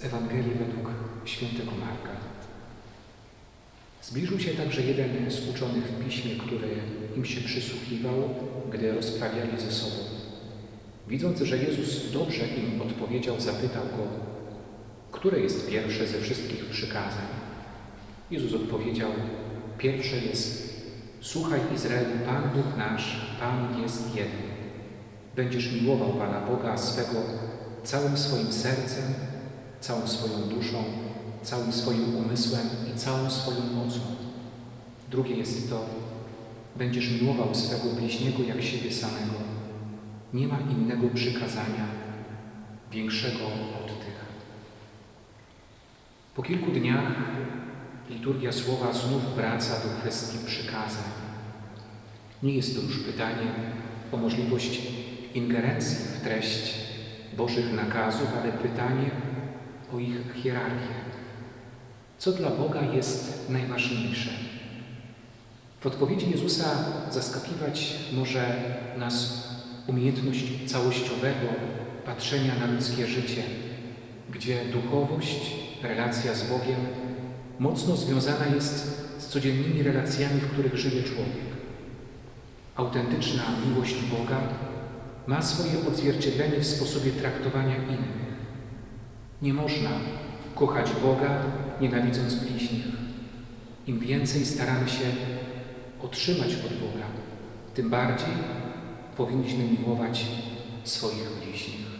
z Ewangelii według świętego Marka. Zbliżył się także jeden z uczonych w piśmie, który im się przysłuchiwał, gdy rozprawiali ze sobą. Widząc, że Jezus dobrze im odpowiedział, zapytał go, które jest pierwsze ze wszystkich przykazań. Jezus odpowiedział, pierwsze jest, słuchaj Izraelu, Pan Bóg nasz, Pan jest jeden. Będziesz miłował Pana Boga swego całym swoim sercem, całą swoją duszą, całym swoim umysłem i całą swoją mocą. Drugie jest to, będziesz miłował swego bliźniego jak siebie samego. Nie ma innego przykazania większego od tych. Po kilku dniach liturgia słowa znów wraca do kwestii przykazań. Nie jest to już pytanie o możliwość ingerencji w treść Bożych nakazów, ale pytanie o ich hierarchię. Co dla Boga jest najważniejsze? W odpowiedzi Jezusa zaskakiwać może nas umiejętność całościowego patrzenia na ludzkie życie, gdzie duchowość, relacja z Bogiem mocno związana jest z codziennymi relacjami, w których żyje człowiek. Autentyczna miłość Boga ma swoje odzwierciedlenie w sposobie traktowania innych. Nie można kochać Boga, nienawidząc bliźnich. Im więcej staramy się otrzymać od Boga, tym bardziej powinniśmy miłować swoich bliźnich.